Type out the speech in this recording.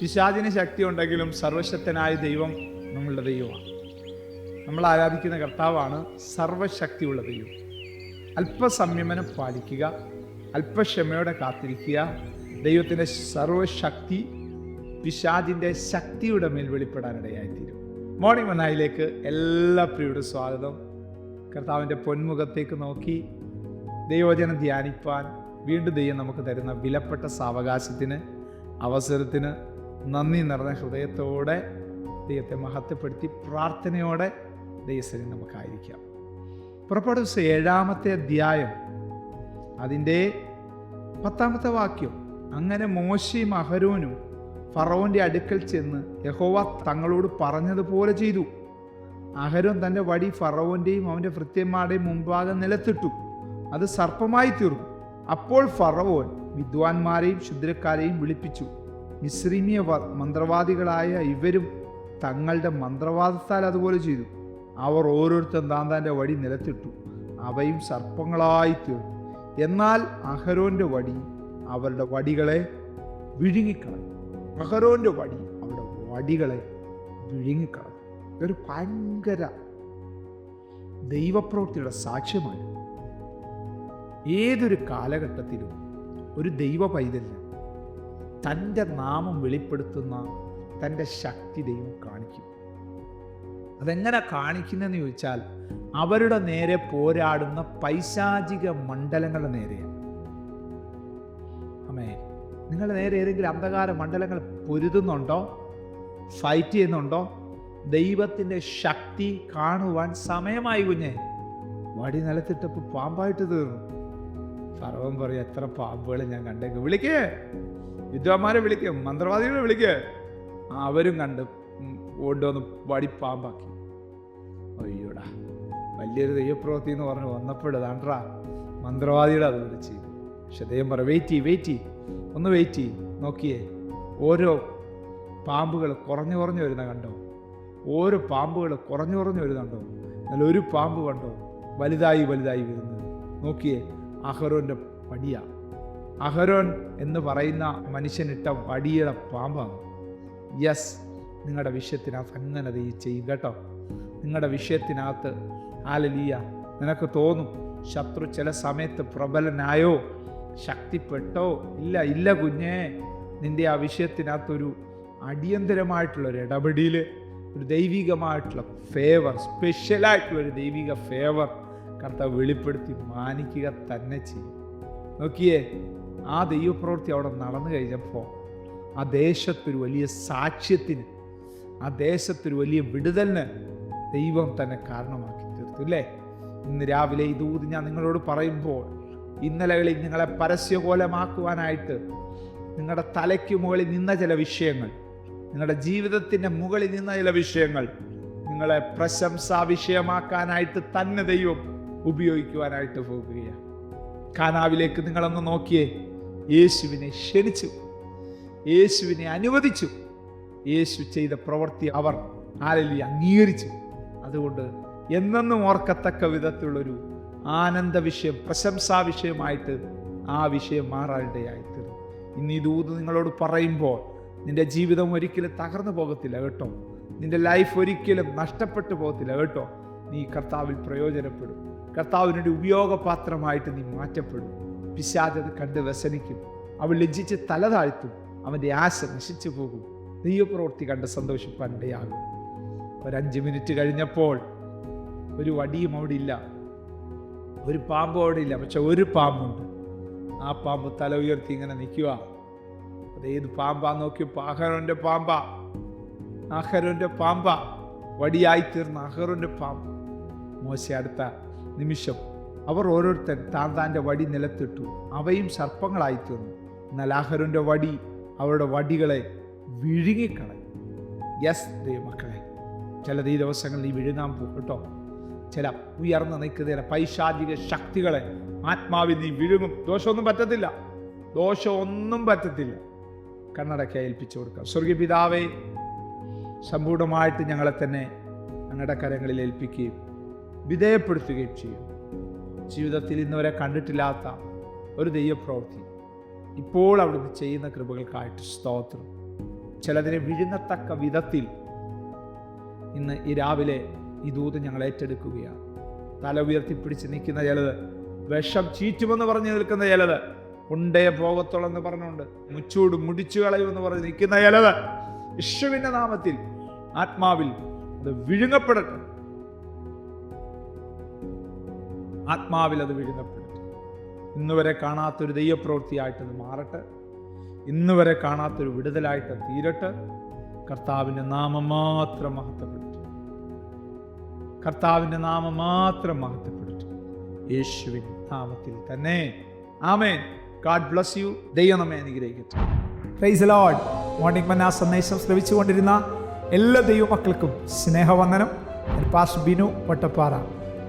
പിശാചിന് ശക്തി ഉണ്ടെങ്കിലും സർവശക്തനായ ദൈവം നമ്മളുടെ ദൈവമാണ്. നമ്മൾ ആരാധിക്കുന്ന കർത്താവാണ് സർവശക്തിയുള്ള ദൈവം. അല്പസംയമനം പാലിക്കുക അല്പക്ഷമയോടെ കാത്തിരിക്കുക. ദൈവത്തിന്റെ സർവശക്തി പിശാജിന്റെ ശക്തിയുടെ മേൽ വെളിപ്പെടാനിടയായിത്തീരും. മോർണിംഗ് മനായിലേക്ക് എല്ലാ പ്രിയുടെ സ്വാഗതം. കർത്താവിന്റെ പൊന്മുഖത്തേക്ക് നോക്കി ദൈവവചനം ധ്യാനിപ്പാൻ വീണ്ടും ദൈവം നമുക്ക് തരുന്ന വിലപ്പെട്ട സാവകാശത്തിന് അവസരത്തിന് നന്ദി നിറഞ്ഞ ഹൃദയത്തോടെ ദൈവത്തെ മഹത്വപ്പെടുത്തി പ്രാർത്ഥനയോടെ ദൈവസ്ഥലിൽ നമുക്കായിരിക്കാം. പുറപ്പാട് ദിവസം ഏഴാമത്തെ അധ്യായം അതിന്റെ പത്താമത്തെ വാക്യം അങ്ങനെ മോശയും അഹരോനും ഫറോന്റെ അടുക്കൽ ചെന്ന് യഹോവ തങ്ങളോട് പറഞ്ഞതുപോലെ ചെയ്തു. അഹരോൻ തന്റെ വടി ഫറവോന്റെയും അവന്റെ ഭൃത്യന്മാരുടെയും മുമ്പാകെ നിലത്തിട്ടു. അത് സർപ്പമായി തീർന്നു അപ്പോൾ ഫറവോൻ വിദ്വാൻമാരെയും ശുദ്രക്കാരെയും വിളിപ്പിച്ചു. മിശ്രീമിയ മന്ത്രവാദികളായ ഇവരും തങ്ങളുടെ മന്ത്രവാദത്താൽ അതുപോലെ ചെയ്തു. അവർ ഓരോരുത്തരും താൻ തന്റെ വടി നിലത്തിട്ടു. അവയും സർപ്പങ്ങളായി തീർന്നു. എന്നാൽ അഹരോന്റെ വടി അവരുടെ വടികളെ വിഴുങ്ങിക്കളഞ്ഞു. അഹരോന്റെ വടി അവരുടെ വടികളെ വിഴുങ്ങിക്കളഞ്ഞു. ഇതൊരു ഭയങ്കര ദൈവപ്രവൃത്തിയുടെ സാക്ഷ്യമാണ്. ഏതൊരു കാലഘട്ടത്തിലും ഒരു ദൈവ പൈതലിന് തന്റെ നാമം വെളിപ്പെടുത്തുന്ന തന്റെ ശക്തി ദൈവം കാണിക്കും. അതെങ്ങനെ കാണിക്കുന്നതെന്ന് ചോദിച്ചാൽ അവരുടെ നേരെ പോരാടുന്ന പൈശാചിക മണ്ഡലങ്ങളുടെ നേരെയാണ്. അമ്മേ നിങ്ങളുടെ നേരെ ഏതെങ്കിലും അന്ധകാര മണ്ഡലങ്ങൾ പൊരുതുന്നുണ്ടോ? ഫൈറ്റ് ചെയ്യുന്നുണ്ടോ? ദൈവത്തിന്റെ ശക്തി കാണുവാൻ സമയമായി കുഞ്ഞെ. വടി നിലത്തിട്ടപ്പോൾ പാമ്പായിട്ട് തീർന്നു. ഫറവൻ പറയും എത്ര പാമ്പുകൾ ഞാൻ കണ്ടേക്ക്. വിളിക്കേ. വിദ്വാന്മാരെ വിളിക്കും മന്ത്രവാദികളെ വിളിക്കേ. അവരും കണ്ട് കൊണ്ടുവന്ന് വടി പാമ്പാക്കി. അയ്യോടാ വലിയൊരു ദൈവപ്രവൃത്തി എന്ന് പറഞ്ഞ് വന്നപ്പോഴതാണ്ട്രാ മന്ത്രവാദിയുടെ അതുപോലെ ചെയ്തു പക്ഷെ ദൈവം പറ വെയിറ്റ് വെയിറ്റ് ഒന്ന് വെയിറ്റ് നോക്കിയേ ഓരോ പാമ്പുകൾ കുറഞ്ഞു കുറഞ്ഞു വരുന്ന കണ്ടോ? ഓരോ പാമ്പുകൾ കുറഞ്ഞു കുറഞ്ഞു വരുന്നുണ്ടോ എന്നാൽ ഒരു പാമ്പ് കണ്ടോ? വലുതായി വലുതായി വരുന്നത്. നോക്കിയേ അഹ്റോന്റെ വടിയ അഹരോൻ എന്ന് പറയുന്ന മനുഷ്യനിട്ട വടിയുടെ പാമ്പാണ്. യെസ് നിങ്ങളുടെ വിഷയത്തിനകത്ത് അങ്ങനെ ദൈ ചെയ്യും കേട്ടോ. നിങ്ങളുടെ വിഷയത്തിനകത്ത് ആലലിയ നിനക്ക് തോന്നും ശത്രു ചില സമയത്ത് പ്രബലനായോ? ശക്തിപ്പെട്ടോ? ഇല്ല ഇല്ല കുഞ്ഞേ. നിന്റെ ആ വിഷയത്തിനകത്തൊരു അടിയന്തരമായിട്ടുള്ള ഒരു ഇടപെടിയിൽ ഒരു ദൈവികമായിട്ടുള്ള ഫേവർ സ്പെഷ്യലായിട്ടുള്ള ഒരു ദൈവിക ഫേവർ കർത്താവ് വെളിപ്പെടുത്തി മാനിക്കുക തന്നെ ചെയ്യും. നോക്കിയേ ആ ദൈവപ്രവൃത്തി അവിടെ നടന്നു കഴിഞ്ഞപ്പോൾ ആ ദേശത്തൊരു വലിയ സാക്ഷ്യത്തിന് ആ ദേശത്തൊരു വലിയ വിടുതലിന് ദൈവം തന്നെ കാരണമാക്കി തീർത്തു അല്ലേ? ഇന്ന് രാവിലെ ഈ ദൂത് ഞാൻ നിങ്ങളോട് പറയുമ്പോൾ ഇന്നലകളിൽ നിങ്ങളെ പരസ്യകോലമാക്കുവാനായിട്ട് നിങ്ങളുടെ തലയ്ക്ക് മുകളിൽ നിന്ന ചില വിഷയങ്ങൾ നിങ്ങളുടെ ജീവിതത്തിന്റെ മുകളിൽ നിന്ന ചില വിഷയങ്ങൾ നിങ്ങളെ പ്രശംസാ വിഷയമാക്കാനായിട്ട് തന്നെ ദൈവം ഉപയോഗിക്കുവാനായിട്ട് പോകുകയാണ്. കാനാവിലേക്ക് നിങ്ങളൊന്ന് നോക്കിയേ. യേശുവിനെ ക്ഷണിച്ചു. യേശുവിനെ അനുവദിച്ചു. യേശു ചെയ്ത പ്രവൃത്തി അവർ ആലലി അംഗീകരിച്ചു. അതുകൊണ്ട് എന്നെന്നും ഓർക്കത്തക്ക വിധത്തിലുള്ളൊരു ആനന്ദ വിഷയം പ്രശംസാ വിഷയമായിട്ട് ആ വിഷയം മാറാനിടയായിത്തീർന്നു. ഇന്ന് ഈ ദൂത് നിങ്ങളോട് പറയുമ്പോൾ നിന്റെ ജീവിതം ഒരിക്കലും തകർന്നു പോകത്തില്ല കേട്ടോ. നിന്റെ ലൈഫ് ഒരിക്കലും നഷ്ടപ്പെട്ടു പോകത്തില്ല കേട്ടോ. നീ കർത്താവിൽ പ്രയോജനപ്പെടും. കർത്താവിനൊരു ഉപയോഗപാത്രമായിട്ട് നീ മാറ്റപ്പെടും. പിശാചത് കണ്ട് വ്യസനിക്കും. അവൻ ലജ്ജിച്ച് തല താഴ്ത്തും. അവന്റെ ആശ നശിച്ചു പോകും. ദൈവപ്രവൃത്തി കണ്ട് സന്തോഷിപ്പാൻ ഇടയാകും. ഒരഞ്ച് മിനിറ്റ് കഴിഞ്ഞപ്പോൾ ഒരു വടിയും അവിടെ ഇല്ല ഒരു പാമ്പും അവിടെ ഇല്ല പക്ഷെ ഒരു പാമ്പുണ്ട്. ആ പാമ്പ് തല ഉയർത്തി ഇങ്ങനെ നിൽക്കുക. അതേത് പാമ്പാ നോക്കി ആഹരോന്റെ പാമ്പാ. അഹരോന്റെ പാമ്പാ. വടിയായി തീർന്ന അഹരോന്റെ പാമ്പ്. മോശ അടുത്ത നിമിഷം അവർ ഓരോരുത്തൻ താൻ താന്റെ വടി നിലത്തിട്ടു. അവയും സർപ്പങ്ങളായി തീർന്നു. എന്നാൽ അഹരോന്റെ വടി അവരുടെ വടികളെ വിഴുങ്ങിക്കളഞ്ഞു. യെസ് ദൈവമക്കളെ ചില ഈ ദിവസങ്ങളിൽ ഈ വിഴുങ്ങാൻ പോകും കേട്ടോ. ചില ഉയർന്നു നിൽക്കുന്ന ചില പൈശാചിക ശക്തികളെ ആത്മാവിൽ നീ വിഴുങ്ങും. ദോഷമൊന്നും പറ്റത്തില്ല. ദോഷമൊന്നും പറ്റത്തില്ല. കണ്ണടക്കെ ഏൽപ്പിച്ചു കൊടുക്കാം. സ്വർഗീയ പിതാവേ സമ്പൂർണമായിട്ട് ഞങ്ങളെ തന്നെ ഞങ്ങളുടെ കരങ്ങളിൽ ഏൽപ്പിക്കുകയും വിധേയപ്പെടുത്തുകയും ചെയ്യും. ജീവിതത്തിൽ ഇന്നുവരെ കണ്ടിട്ടില്ലാത്ത ഒരു ദൈവപ്രവൃത്തി. ഇപ്പോൾ അവിടുന്ന് ചെയ്യുന്ന കൃപകൾക്കായിട്ട് സ്തോത്രം. ചിലതിനെ വിഴുങ്ങത്തക്ക വിധത്തിൽ ഇന്ന് ഈ രാവിലെ ഈ ദൂത് ഞങ്ങൾ ഏറ്റെടുക്കുകയാണ്. തല ഉയർത്തിപ്പിടിച്ച് നിൽക്കുന്ന ചിലത് വിഷം ചീറ്റുമെന്ന് പറഞ്ഞ് നിൽക്കുന്ന ചിലത് ഉണ്ടേ പോകത്തുള്ളെന്ന് പറഞ്ഞുകൊണ്ട് മുച്ചൂട് മുടിച്ചു കളയുമെന്ന് പറഞ്ഞ് നിൽക്കുന്ന ചിലത് വിഷുവിന്റെ നാമത്തിൽ ആത്മാവിൽ അത് വിഴുങ്ങപ്പെടട്ടെ. ആത്മാവിൽ അത് വിഴുങ്ങപ്പെടട്ടെ ഇന്നുവരെ കാണാത്തൊരു ദൈവപ്രവൃത്തിയായിട്ടത് മാറട്ടെ. ഇന്നുവരെ കാണാത്തൊരു വിടുതലായിട്ട് തീരട്ടെ. കർത്താവിന്റെ നാമം മാത്രം മഹത്വപ്പെടട്ടെ കർത്താവിന്റെ നാമം മാത്രം മഹത്വപ്പെടട്ടെ യേശുവിൻ നാമത്തിൽ തന്നെ. ആമേൻ. ഗാഡ് ബ്ലസ് യു ദൈവം നമ്മെ അനുഗ്രഹിക്കട്ടെ. പ്രൈസ് ലോഡ് മോർണിംഗ് മന്ന സന്ദേശം ശ്രവിച്ചുകൊണ്ടിരുന്ന എല്ലാ ദൈവമക്കൾക്കും സ്നേഹവന്ദനം. പാസ് ബിനു വട്ടപ്പാറ